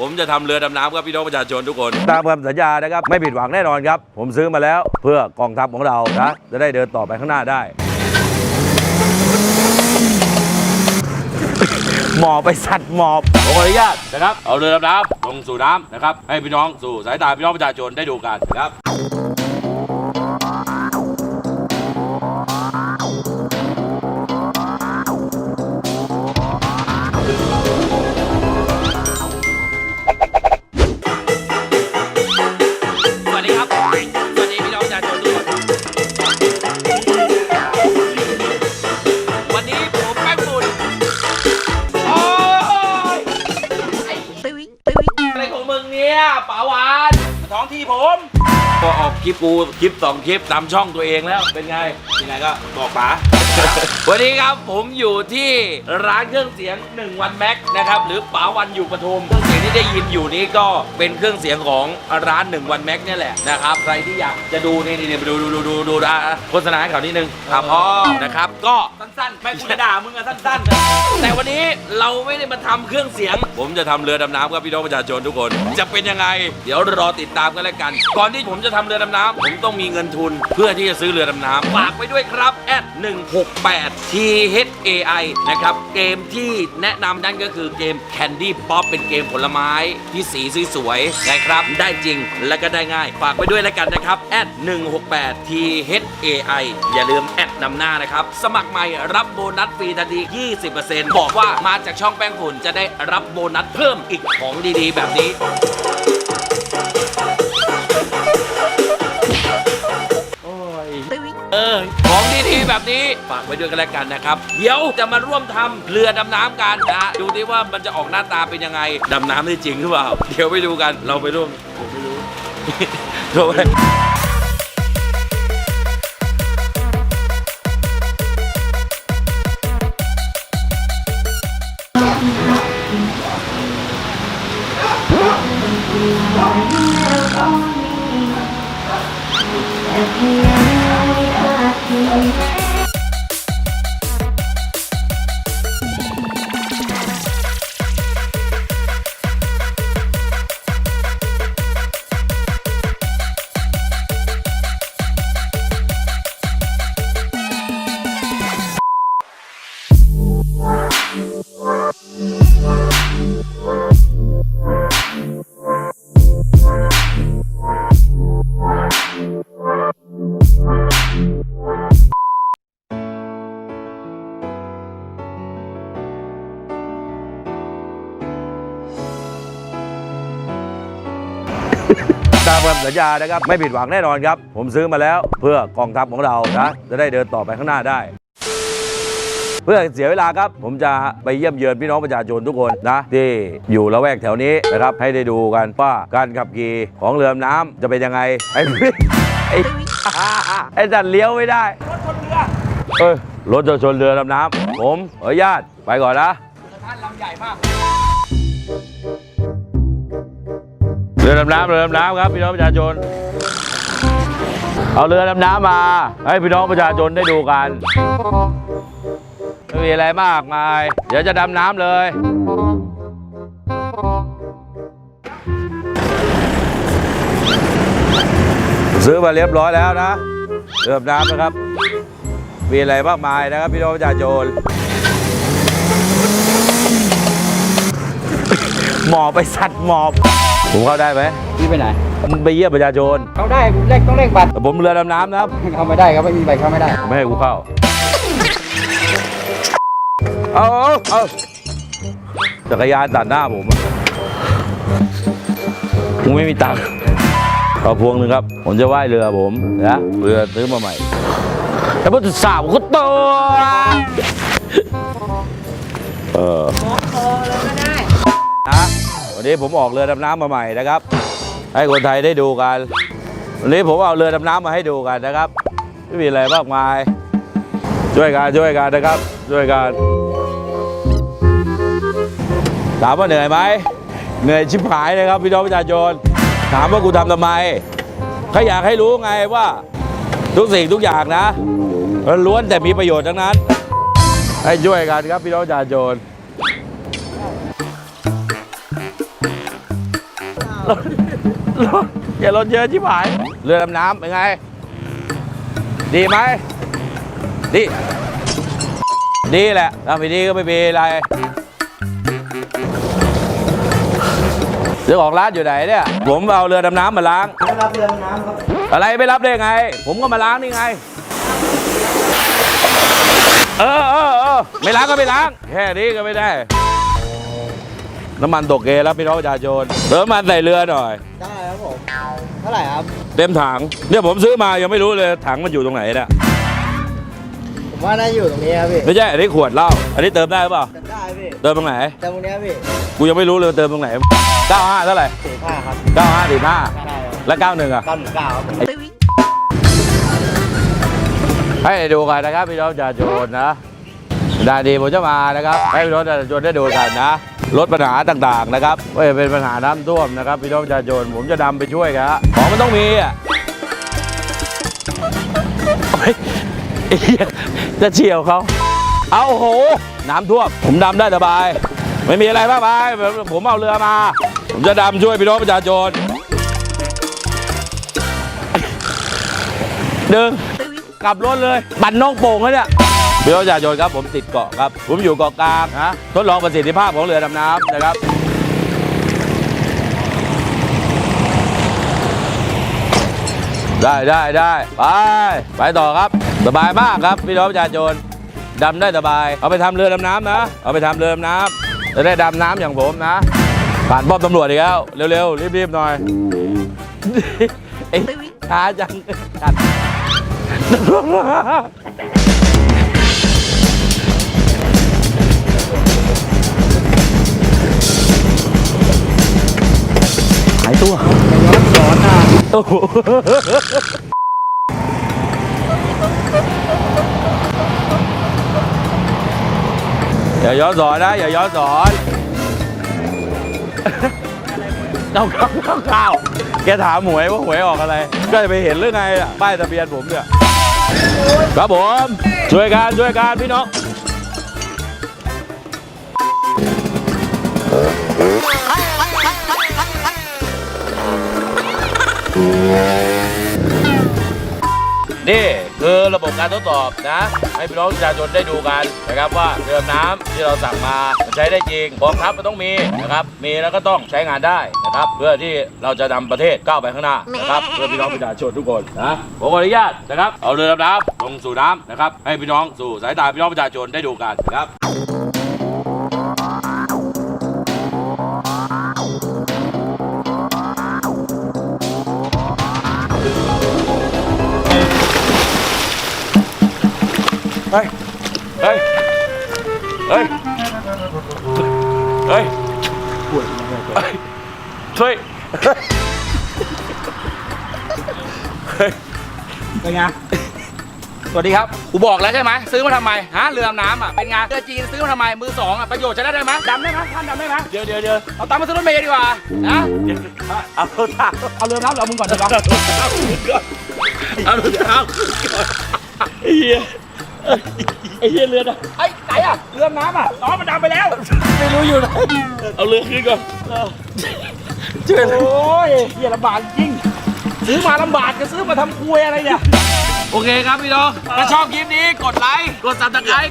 ผมจะทำเรือดำน้ำกับพี่น้องประชาชนทุกคน ตามคำสัญญานะครับ ไม่ผิดหวังแน่นอนครับ ผมซื้อมาแล้วเพื่อกองทัพของเรานะจะได้เดินต่อไปข้างหน้าได้ หมอบไปสัตว์หมอบ ผมขออนุญาตนะครับ เอาเรือดำน้ำลงสู่น้ำนะครับ ให้พี่น้องสู่สายตาพี่น้องประชาชนได้ดูกันนะครับ คลิปกูคลิปสองคลิปตามช่องตัวเองแล้วเป็นไงยังไงก็บอกป๋า วันนี้ครับผมอยู่ที่ร้านเครื่องเสียง1วันแม็กนะครับหรือป๋าวันอยู่ปทุมเครื่องเสียงที่ได้ยินอยู่นี้ก็เป็นเครื่องเสียงของร้าน1วันแม็กเนี่ยแหละนะครับใครที่อยากจะดูนี่นี่ดูดูดูดูดูโฆษณาให้เขานิดนึงครับพ่อนะครับก็สั้นๆไม่กูจะด่ามึงอะสั้นๆ แต่วันนี้เราไม่ได้มาทำเครื่องเสียง ผมจะทำเรือดำน้ำกับพี่น้องประชาชนทุกคน จะเป็นยังไง เดี๋ยวรอติดตามกันแล้วกัน ก่อนที่ผมจะทำเรือดำน้ำผมต้องมีเงินทุน เพื่อที่จะซื้อเรือดำน้ำฝากไว้ด้วยครับแอด68 t h a i นะครับ เกมที่แนะนำนั่นก็คือเกม Candy Pop เป็นเกมผลไม้ที่สีสวยๆนะครับ ได้จริงและก็ได้ง่าย ฝากไว้ด้วยแล้วกันนะครับแอด168 THAI อย่าลืมแอดนำหน้านะครับ สมัครใหม่รับโบนัสฟรีทันที 20%บอกว่ามาจากช่องแป้งฝุ่นจะได้รับโบนัสเพิ่มอีกของดีๆ แบบนี้ ออ ของดีๆแบบนี้ ฝากไว้ด้วยกันแล้วกันนะครับ เดี๋ยวจะมาร่วมทำเรือดำน้ำกันนะดูดิว่ามันจะออกหน้าตาเป็นยังไง ดำน้ำได้จริงหรือเปล่า เดี๋ยวไปดูกัน เราไปร่วมผมไม่รู้ โทรไป ตาำสัญญานะครับ ไม่ผิดหวังแน่นอนครับ ผมซื้อมาแล้วเพื่อกองทัพของเรานะจะได้เดินต่อไปข้างหน้าได้ เพื่อเสียเวลาครับ ผมจะไปเยี่ยมเยือนพี่น้องประชาชนทุกคนนะที่อยู่ละแวกแถวนี้นะครับ ให้ได้ดูกันว่าการขับขี่ของเรือน้ำจะเป็นยังไงไอ้ไอ้ไอ้จัดเลี้ยวไม่ได้เอ้ยรถจะชนเรือดำน้ำผมขออนุญาตไปก่อนนะท่านลำใหญ่มาก รือดำน้ำเรือดำน้ำครับพี่น้องประชาชน เอาเรือดำน้ำมาให้พี่น้องประชาชนได้ดูกันไม่มีอะไรมากมาย เดี๋ยวจะดำน้ำเลยซื้อมาเรียบร้อยแล้วนะเรือดำน้ำนะครับ มีอะไรมากมายนะครับพี่น้องประชาชนหมอบไปสัตว์หมอบ ผมเข้าได้ไหมนี่ไปไหนผมไปเยี่ยมประชาชนเขาได้เลขต้องเลขบัตรผมเรือดำน้ำนะครับเขาไม่ได้ครับไม่มีใบเข้าไม่ได้ไม่ให้กูเข้าเอาเอาเอาจักรยานตัดหน้าผมอะกูไม่มีตังค์เอาพวงหนึ่งครับ ผมจะว่ายเรือผมนะเรือซื้อมาใหม่แต่พอจุดสาวก็ตัวเออนะ วันนี้ผมออกเรือดำน้ำมาใหม่นะครับ ให้คนไทยได้ดูกัน วันนี้ผมเอาเรือดำน้ำมาให้ดูกันนะครับไม่มีอะไรมากมาย ช่วยกันช่วยกันนะครับ ช่วยกันถามว่าเหนื่อยไหมเหนื่อยชิบหายเลยครับพี่น้องประชาชนถามว่ากูทำทำไมเขาอยากให้รู้ไงว่า ทุกสิ่งทุกอย่างนะล้วนแต่มีประโยชน์ทั้งนั้น ให้ช่วยกันครับพี่น้องประชาชน รถรถอย่ารถเยอะชิบหาย เรือดำน้ำเป็นไง ดีไหม ดี ดีแหละถ้าไม่ดีก็ไม่มีอะไรเจ้าของร้านอยู่ไหนเนี่ย ผมเอาเรือดำน้ำมาล้าง ไม่รับเรือน้ำครับอะไรไม่รับได้ไง ผมก็มาล้างนี่ไง เออเออเออไม่ล้างก็ไม่ล้าง แค่นี้ก็ไม่ได้ น้ำมันตกเกแล้วพี่น้องประชาชนเติมน้ำมันใส่เรือหน่อย ได้ครับผมเท่าไหร่ครับ เต็มถังเนี่ยผมซื้อมายังไม่รู้เลยถังมันอยู่ตรงไหนเนี่ยผมว่าน่าอยู่ตรงนี้ครับพี่ไม่ใช่อันนี้ขวดเหล้าอันนี้เติมได้หรือเปล่าจะได้พี่เติมตรงไหนแต่ตรงนี้พี่กูยังไม่รู้เลยเติมตรงไหน95เท่าไหร่สี่ห้าครับ95 45ได้ครับและ91อะ เก้าหนึ่งเก้าครับผม ให้ดูกันนะครับพี่น้องประชาชนนะดาดีผมจะมานะครับให้พี่น้องประชาชนได้ดูกันนะ ลดปัญหาต่างๆนะครับว่าจะเป็นปัญหาน้ำท่วมนะครับพี่น้องประชาชนผมจะนำไปช่วยครับของมันต้องมีอะโอ๊ยไอ้เหี้ยจะเฉียวเขาเอาโอ้โห น้ำท่วมผมดำได้สบาย ไม่มีอะไรมากมายผมเอาเรือมา ผมจะดำช่วยพี่น้องประชาชนดึงกลับรถเลย บันนองโป่งแล้วเนี่ย พี่น้องประชาชนครับผมติดเกาะครับ ผมอยู่เกาะกลางนะทดลองประสิทธิภาพของเรือดำน้ำนะครับได้ได้ได้ไปไปต่อครับสบายมากครับพี่น้องประชาชนดำได้สบาย เอาไปทำเรือดำน้ำนะ เอาไปทำเรือดำน้ำจะได้ดำน้ำอย่างผมนะ ผ่านป้อมตำรวจอีกแล้วเร็วๆรีบๆหน่อยไอ้ช้าจังกัด วย้อนสอนอะโอ้โหอย่าย้อนสอนนะอย่าย้อนสอนเข้าเข้าเข้าเข้าแกถามหวยว่าหวยออกอะไร ก็จะไปเห็นหรือไงล่ะป้ายทะเบียนผมเนี่ย ครับผม ช่วยกันช่วยกันพี่น้อง นี่คือระบบการทดสอบนะ ให้พี่น้องประชาชนได้ดูกันนะครับว่าเรือดำน้ำที่เราสั่งมามันใช้ได้จริงกองทัพมันต้องมีนะครับมีแล้วก็ต้องใช้งานได้นะครับเพื่อที่เราจะนำประเทศก้าวไปข้างหน้านะครับเพื่อพี่น้องประชาชนทุกคนนะผมขออนุญาตนะครับเอาเรือดำน้ำลงสู่น้ำนะครับให้พี่น้องสู่สายตาพี่น้องประชาชนได้ดูกันนะครับ เฮ้ย เฮ้ย เฮ้ย เฮ้ยเฮ้ยช่วยเฮ้ยเป็นไง สวัสดีครับ กูบอกแล้วใช่ไหมซื้อมาทำไม ฮะ เรือดำน้ำอะ เป็นไงเรือจีนซื้อมาทำไม มือสองอะ ประโยชน์จะได้ได้ไหมดำได้ไหมท่านดำได้ไหมเดี๋ยวเดี๋ยวเดี๋ยวเอาตังค์มาซื้อรถเมย์ดีกว่า นะ เอารองเท้าเอาเรือดำน้ำเรามึงก่อนดีกว่าเอารองเท้าไอ้เหี้ย ไอ้เหี้ยเรือนะไอ้ยไหนอะเรือดำน้ำอะน้องมันดำไปแล้ว ไม่รู้อยู่ไหนเอาเรือคืนก่อนช่วยเลยโอ้ยเหี้ยลำบากจริง ซื้อมาลำบากจะซื้อมาทำคุยอะไรเนี่ย โอเคครับพี่น้อง ถ้าชอบคลิปนี้กดไลค์ กดซับสไครต์